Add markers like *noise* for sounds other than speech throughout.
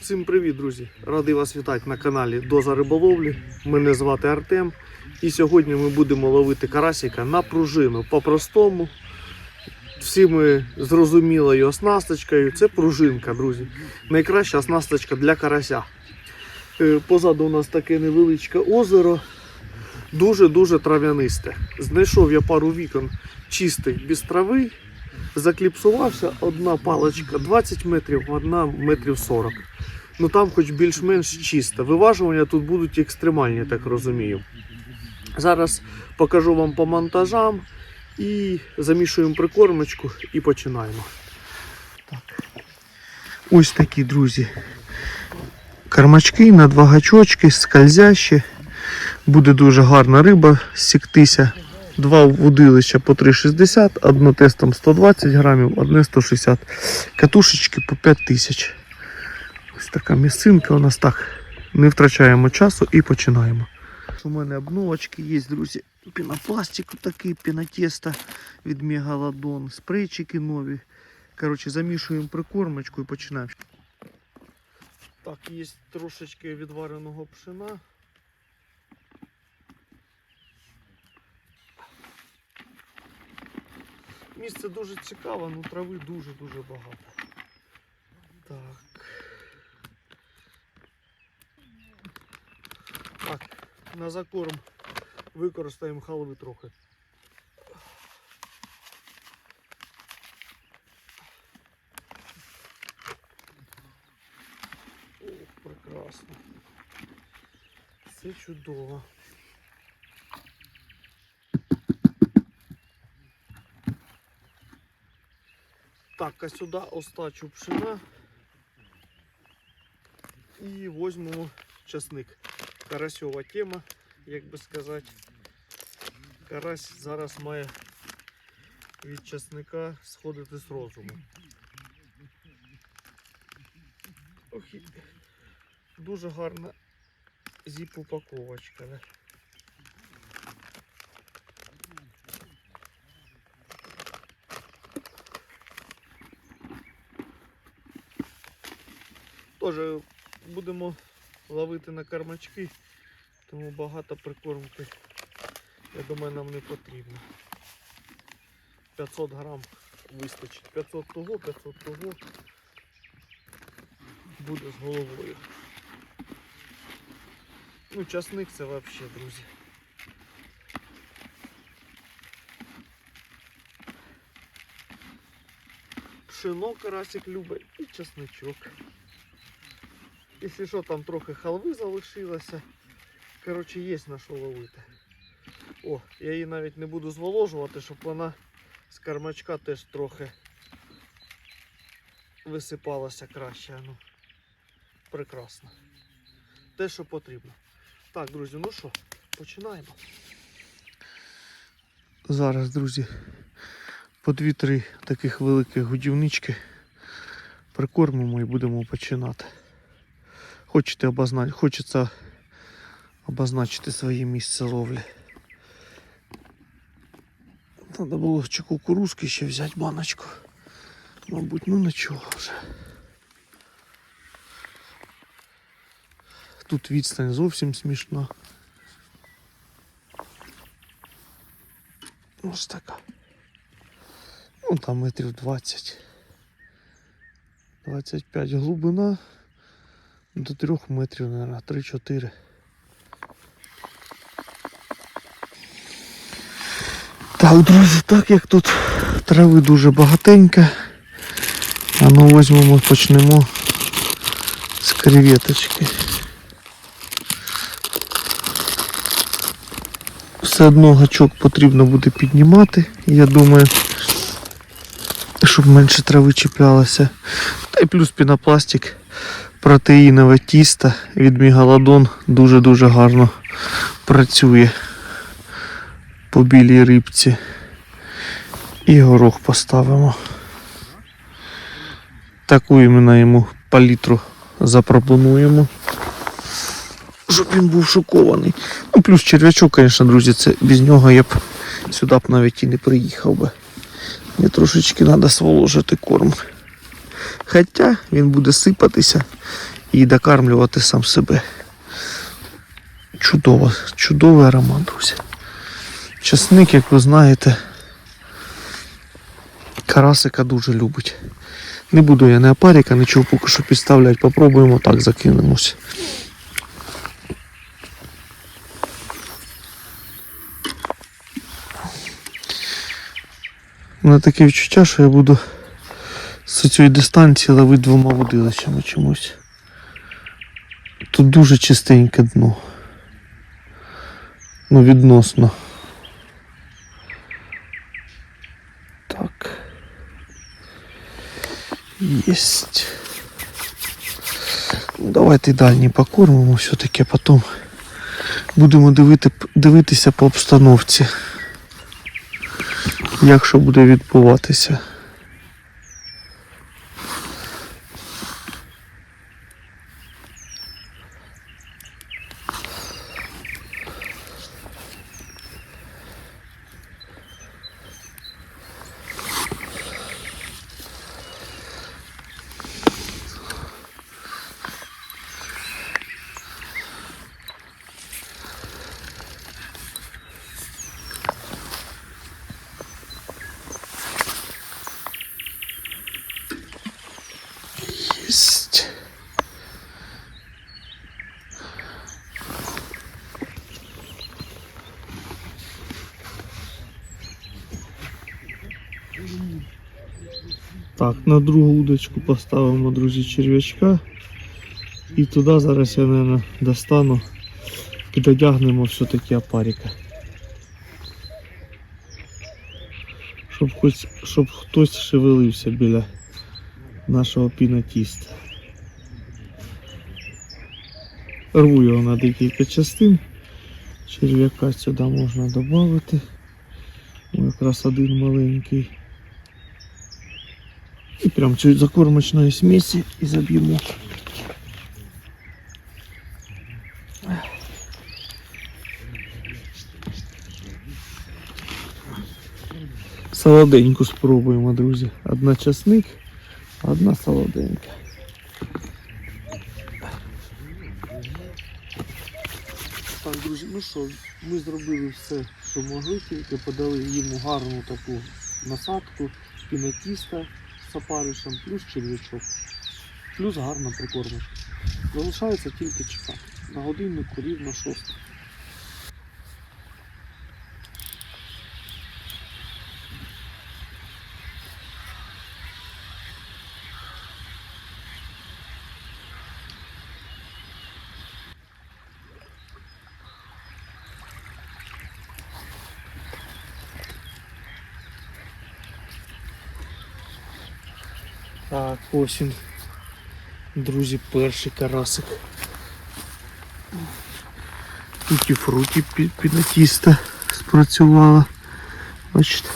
Всім привіт, друзі! Радий вас вітати на каналі Доза Риболовлі. Мене звати Артем. І сьогодні ми будемо ловити карасика на пружину. По-простому. Всі ми зрозумілою оснасточкою. Це пружинка, друзі. Найкраща оснасточка для карася. Е, Позаду у нас таке невеличке озеро. Дуже-дуже трав'янисте. Знайшов я пару вікон чистих без трави. Закліпсувався одна паличка 20 метрів, одна метрів 40. Ну там хоч більш-менш чисто. Виважування тут будуть екстремальні, так розумію. Зараз покажу вам по монтажам і замішуємо прикормочку і починаємо. Так. Ось такі, друзі. Кармачки на два гачочки, скользящі. Буде дуже гарна риба сіктися. Два вудилища по 3,60, одне тестом 120 грамів, одне 160. Катушечки по 5 тисяч. Ось така місцинка у нас так. Не втрачаємо часу і починаємо. У мене обновочки є, друзі. Пінопластик такий, пінотеста від Мегалодон, спрейчики нові. Коротше, замішуємо прикормочку і починаємо. Так, є трошечки відвареного пшена. Місце дуже цікаве, ну трави дуже-дуже багато. Так, на закорм використаємо халви трохи. Ох, прекрасно. Це чудово. Так, а сюди остачу пшена і возьмемо часник. Карасьова тема, як би сказати. Карась зараз має від часника сходити з розуму. Ох, дуже гарна зіп-упаковочка. Да? Теж будемо ловити на кармачки, тому багато прикормки, я думаю, нам не потрібно. 500 грам вистачить. 500 того, 500 того буде з головою. Ну, часник це взагалі, друзі. Пшено карасик любить і часничок. Якщо що, там трохи халви залишилося. Коротше, є на що ловити. О, я її навіть не буду зволожувати, щоб вона з кармачка теж трохи висипалася краще. Ну, прекрасно. Те, що потрібно. Так, друзі, ну що, починаємо. Зараз, друзі, по дві-три таких великих годівнички прикормимо і будемо починати. Хочете обозна... Хочеться обозначити своє місце ловлі. Треба було чи кукурузки ще взяти баночку. Мабуть, ну нічого вже. Тут відстань зовсім смішна. Ось така. Ну там метрів 20. 25 глибина. До 3 метрів, наверное, 3-4. Так, друзі, так як тут трави дуже багатенько. А ну візьмемо, почнемо з креветочки. Все одно гачок потрібно буде піднімати, я думаю, щоб менше трави чіплялося. Та й плюс пінопластик протеїнове тісто від Мегалодон дуже-дуже гарно працює. по білій рибці. І горох поставимо. Таку іменно йому палітру запропонуємо. Щоб він був шокований. Ну, плюс черв'ячок, звісно, друзі, це без нього я б сюди б навіть і не приїхав би. Мені трошечки треба своложити корм. Хоча він буде сипатися і докармлювати сам себе. Чудово, чудовий аромат, друзі. Часник, як ви знаєте, карасика дуже любить. Не буду я не опаріка, нічого поки що підставляти. Попробуємо так закинемось. У мене таке відчуття, що я буду з цієї дистанції ловити двома водилищами чомусь. Тут дуже чистеньке дно. Ну, відносно. Так. Єсть. Ну, Давайте дальній покормимо все-таки, а потім будемо дивити, дивитися по обстановці. Як що буде відбуватися. На другу удочку поставимо, друзі, черв'ячка. І туди зараз я, мабуть, достану, підодягнемо все-таки опарика. Щоб, хоч, щоб хтось шевелився біля нашого пінатіста. Рву його на декілька частин. Черв'яка сюди можна додати. Якраз один маленький. Прям чуть закормочної смесі і заб'ємо. Солоденьку спробуємо, друзі. Одна часник, одна солоденька. Так, друзі, ну що, ми зробили все, що могли, тільки подали йому гарну таку насадку, пінатіста з плюс черв'ячок, плюс гарна прикормочка. Залишається тільки чекати. На годиннику на 6. осінь. Друзі, перший карасик. Тут фруті пінатіста спрацювала. Бачите?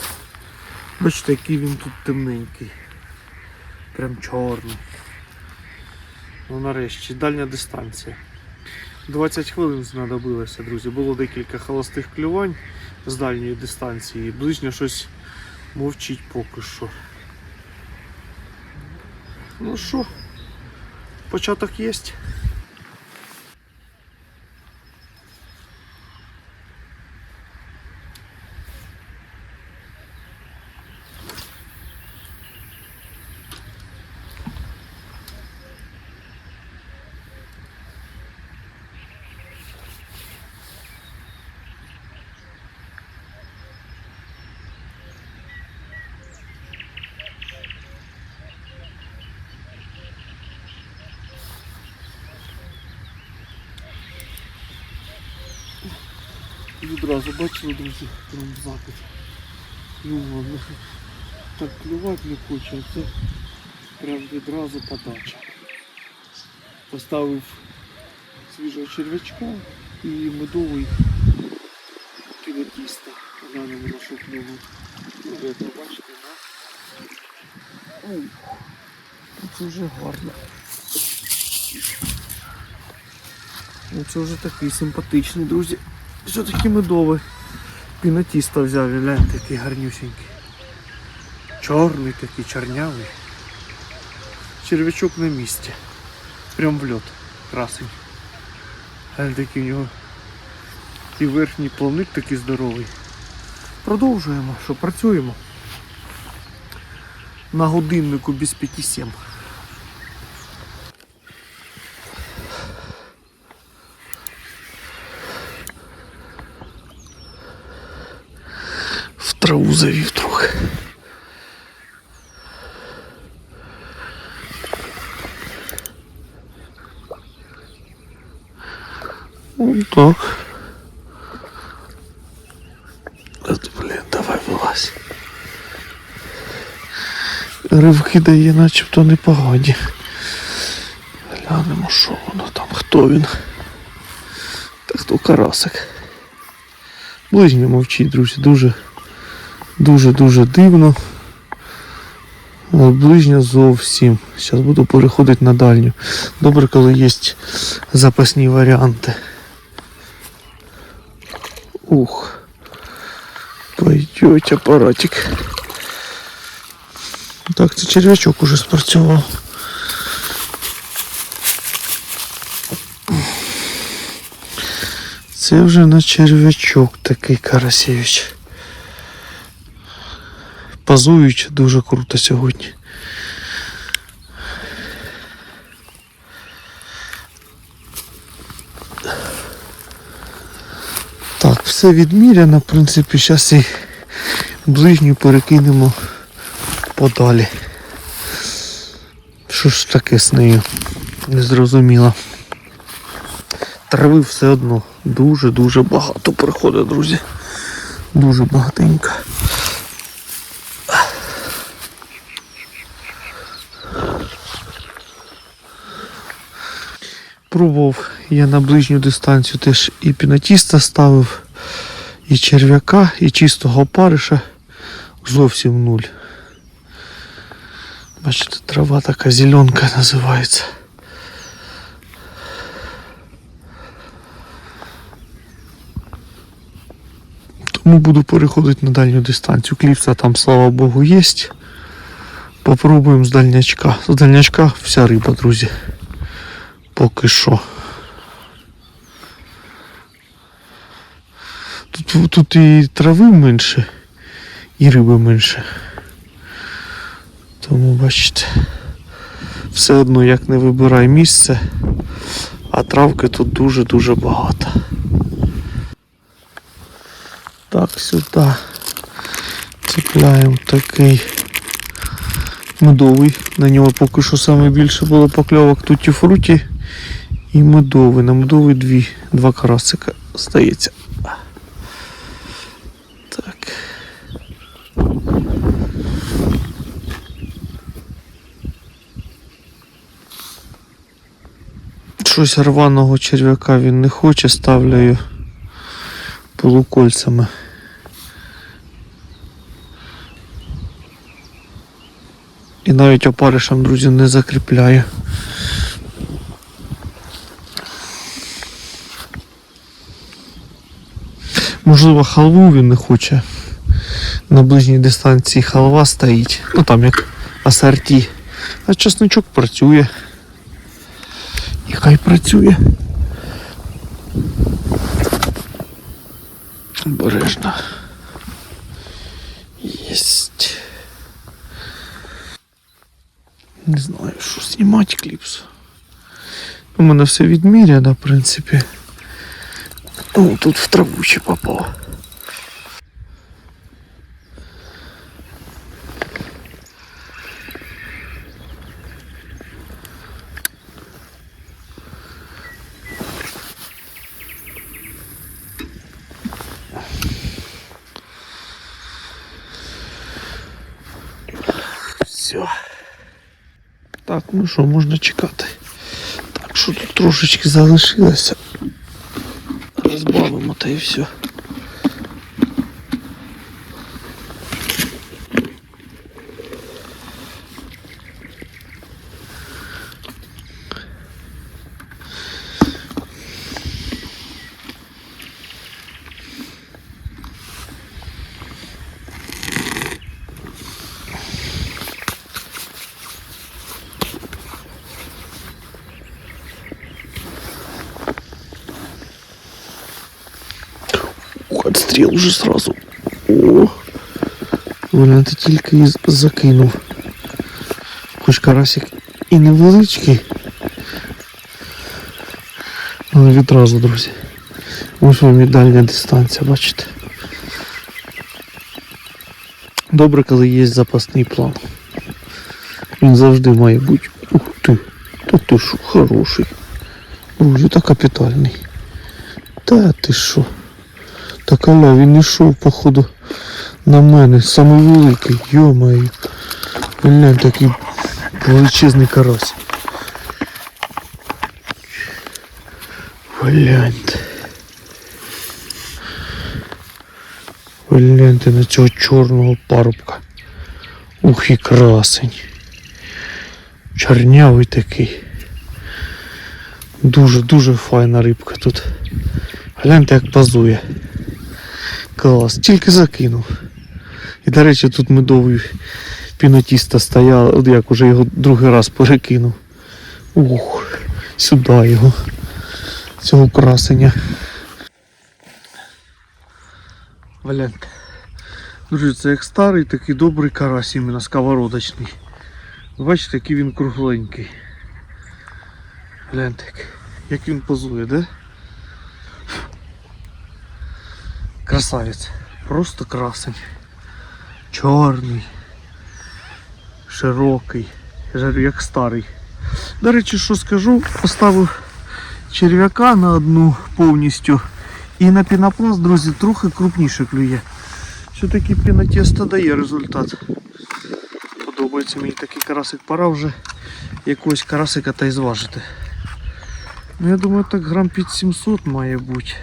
Бачите, який він тут темненький. Прям чорний. Ну нарешті, дальня дистанція. 20 хвилин знадобилося, друзі. Було декілька холостих клювань з дальньої дистанції. Ближнє щось мовчить поки що. Ну що, початок є. І відразу бачили, друзі, прям запит. Ну ладно. Так клювати не хоче, а це прям відразу подача. Поставив свіжого черв'ячка і медовий. Глянемо на що клюнув. Ну, як ви бачите, на... Ой, це вже гарно. Ну, це вже такий симпатичний, друзі. Все-таки медовий. Пінатіста взяв, і глянь, такий гарнюсінький. Чорний такий, чорнявий. Червячок на місці. Прям в льот. Красень. Глянь, такий у нього. І верхній плавник такий здоровий. Продовжуємо, що працюємо. На годиннику без 5-7. В траву трохи. Ну так. Блін, давай вилазь. Ривки дає начебто непогані. Глянемо, що воно там, хто він. Та хто карасик. Ближньо мовчить, друзі, дуже, дуже, дуже дивно. От Ближньо зовсім. Зараз буду переходити на дальню. Добре, коли є запасні варіанти. Ух. Пойдет апаратик. Так, це червячок уже спрацював. Це вже на червячок такий Карасєвич. Пазуючи дуже круто сьогодні. Так, все відміряно, в принципі, зараз і ближню перекинемо подалі. Що ж таке з нею? Не зрозуміло. Трави все одно дуже-дуже багато приходить, друзі. Дуже багатенько. Пробував я на ближню дистанцію теж і пінатіста ставив, і черв'яка, і чистого опариша зовсім нуль. Бачите, трава така зеленка називається. Тому буду переходити на дальню дистанцію. Кліпса там, слава Богу, є. Попробуємо з дальнячка. З дальнячка вся риба, друзі. Поки що. Тут, тут і трави менше, і риби менше. Тому бачите, все одно як не вибирай місце, а травки тут дуже-дуже багато. Так, сюди цепляємо такий медовий. На нього поки що саме більше було покльовок туті фруті і медовий. На медовий дві, два карасика здається. Так. Щось рваного черв'яка він не хоче, ставляю полукольцями. І навіть опаришем, друзі, не закріпляю. Можливо, халву він не хоче. На ближній дистанції халва стоїть. Ну там як асорті. А чесничок працює. І хай працює. Обережно. Єсть. Не знаю, що знімати кліпс. У мене все відміряно, в принципі. О, тут в траву ще попав. Все. Так, ну що, можна чекати. Так, що тут трошечки залишилося. Розбавимо и все. Отстріл уже сразу. О! Гляньте, тільки і закинув. Хоч карасик і невеличкий. Але відразу, друзі. Ось вам і дальня дистанція, бачите. Добре, коли є запасний план. Він завжди має бути. Ух ти, та ти що, хороший. Друзі, та капітальний. Та ти що? Так аля, він йшов, походу, на мене. Самий великий, йо-моє. Глянь, такий величезний карась. Гляньте. Гляньте на цього чорного парубка. Ух і красень. Чорнявий такий. Дуже-дуже файна рибка тут. Гляньте, як пазує. Клас, тільки закинув. І, до речі, тут медовий пінотіста стояв, от як уже його другий раз перекинув. Ух, сюди його. Цього красення. Гляньте. Друзі, це як старий такий добрий карась, іменно сковородочний. Бачите, який він кругленький. Гляньте, як він позує, да? Красавець. Просто красень. Чорний. Широкий. Як старий. До речі, що скажу, поставив черв'яка на одну повністю. І на пінопласт, друзі, трохи крупніше клює. Все-таки пінотісто дає результат. Подобається мені такий карасик. Пора вже якогось карасика та й зважити. Ну я думаю так грам під 700 має бути.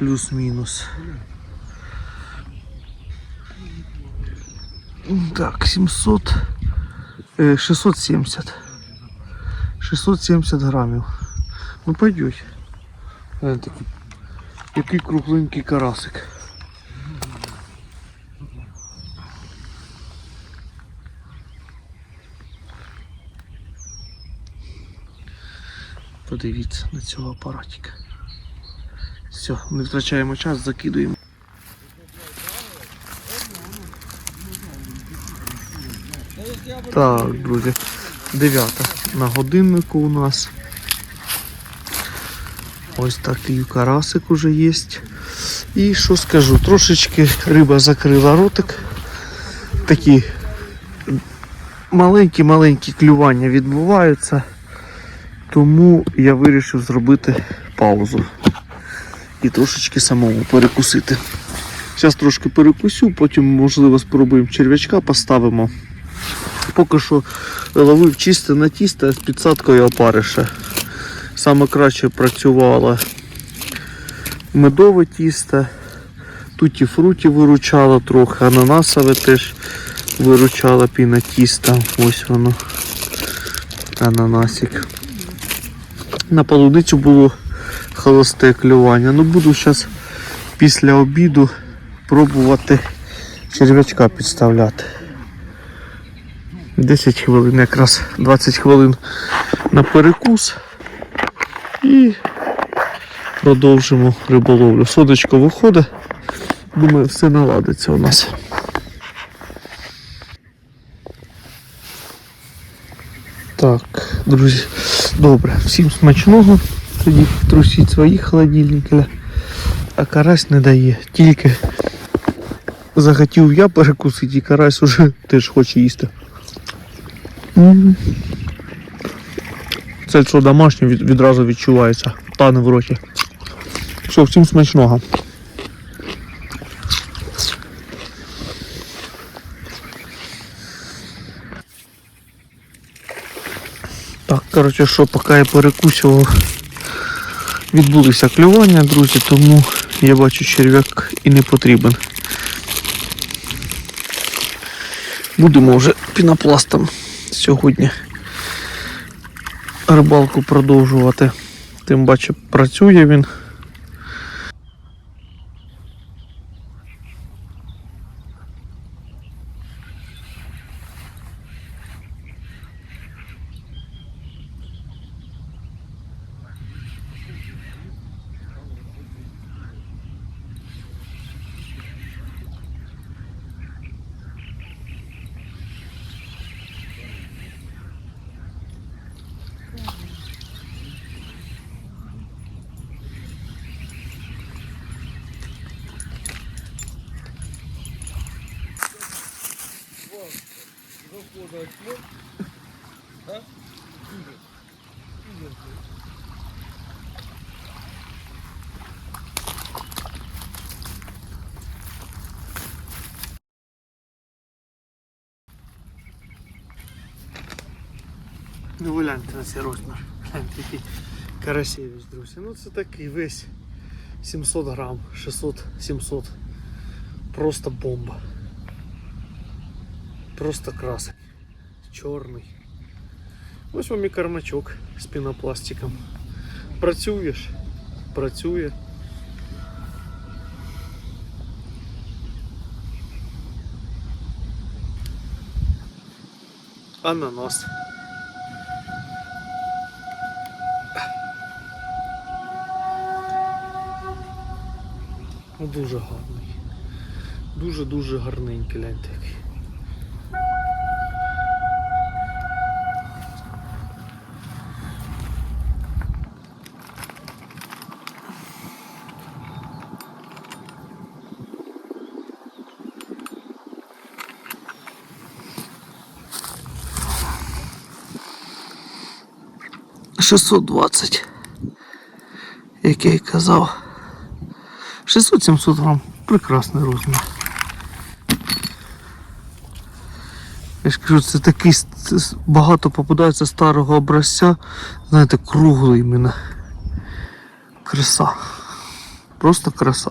Плюс-мінус. Так, 700. е, 670. 670 грамів. Ну пойдет. Глянь, такий, який кругленький карасик. Подивіться на цього апаратика. Все, не втрачаємо час, закидуємо. Так, друзі, дев'ята на годиннику у нас. Ось такий карасик уже є. І що скажу, трошечки риба закрила ротик. Такі маленькі-маленькі клювання відбуваються. Тому я вирішив зробити паузу і трошечки самому перекусити. Зараз трошки перекусю, потім, можливо, спробуємо черв'ячка поставимо. Поки що ловив чисто на тісто з підсадкою опариша. Саме краще працювало медове тісто. Тут і фруті виручало трохи, ананасове теж виручало піна тіста. Ось воно. Ананасик. На полуницю було холосте клювання. Ну буду зараз після обіду пробувати черв'ячка підставляти. 10 хвилин, якраз 20 хвилин на перекус і продовжимо риболовлю. Содочко виходить, думаю, все наладиться у нас. Так, друзі, добре, всім смачного. Тоді трусіть свої холодильники, а карась не дає. Тільки захотів я перекусити, і карась уже теж хоче їсти. Це що домашнє відразу відчувається. Тане в роті. Все, всім смачного. Так, коротше, що, поки я перекусував, відбулися клювання, друзі, тому я бачу черв'як і не потрібен. Будемо вже пінопластом сьогодні рибалку продовжувати. Тим паче працює він. использовать хлеб. Да? Игорь. Игорь, блядь. Ну ви гляньте на цей розмір. Гляньте, який *laughs* карасєвич, друзі. Ну це такий весь 700 грам, 600-700. Просто бомба. Просто красик. чорний. Ось вам і кармачок з пінопластиком. Працюєш, працює. Ананас. Дуже гарний. Дуже-дуже гарненький лянь такий. 620, як я й казав. 600-700 грам, прекрасний розмір. Я ж кажу, це такий багато попадається старого образця, знаєте, круглий мене. Краса. Просто краса.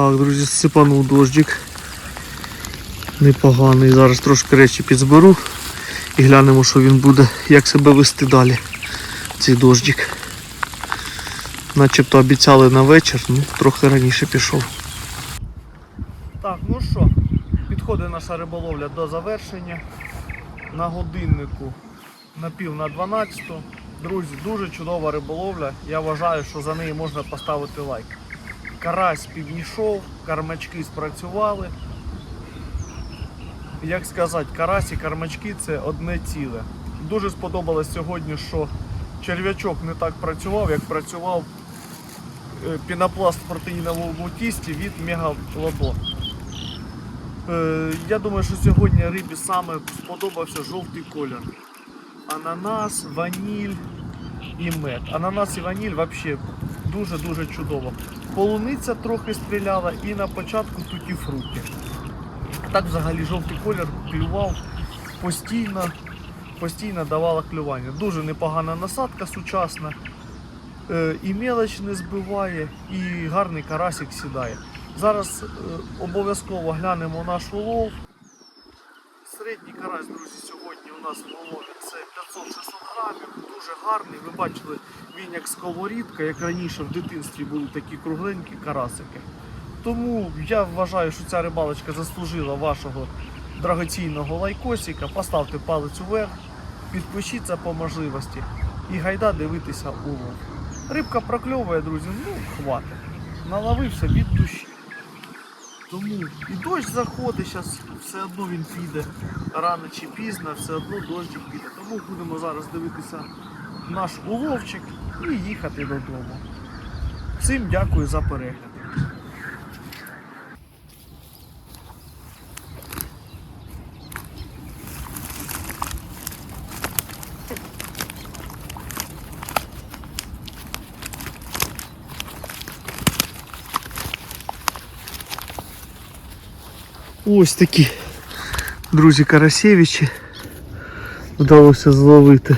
Так, друзі, сипанув дощик. Непоганий. Зараз трошки речі підзберу і глянемо, що він буде, як себе вести далі. Цей дощик. Начебто обіцяли на вечір, ну трохи раніше пішов. Так, ну що, підходить наша риболовля до завершення. На годиннику на пів на 12. Друзі, дуже чудова риболовля. Я вважаю, що за неї можна поставити лайк. Карась підійшов, кармачки спрацювали. Як сказати, карась і кармачки це одне ціле. Дуже сподобалось сьогодні, що черв'ячок не так працював, як працював е, пінопласт в протеїновому тісті від Мегалодон. Е, Я думаю, що сьогодні рибі саме сподобався жовтий колір. Ананас, ваніль і мед. Ананас і ваніль взагалі дуже-дуже чудово. Полуниця трохи стріляла і на початку туті фрукти. Так взагалі жовтий колір клював постійно, постійно давала клювання. Дуже непогана насадка сучасна. Е, І мелоч не збиває, і гарний карасик сідає. Зараз е, обов'язково глянемо наш улов. Середній карась, друзі, сьогодні у нас в улові це 500-600 грамів, дуже гарний. Ви бачили, він як сковорідка, як раніше в дитинстві були такі кругленькі карасики. Тому я вважаю, що ця рибалочка заслужила вашого драгоцінного лайкосика. Поставте палець уверх, підпишіться по можливості і гайда дивитися улов. Рибка прокльовує, друзі, ну хватить. Наловився від душі. Тому і дощ заходить, зараз все одно він піде рано чи пізно, все одно дощик піде. Тому будемо зараз дивитися наш уловчик і їхати додому. Всім дякую за перегляд. Ось такі, друзі, карасєвичі. Вдалося зловити.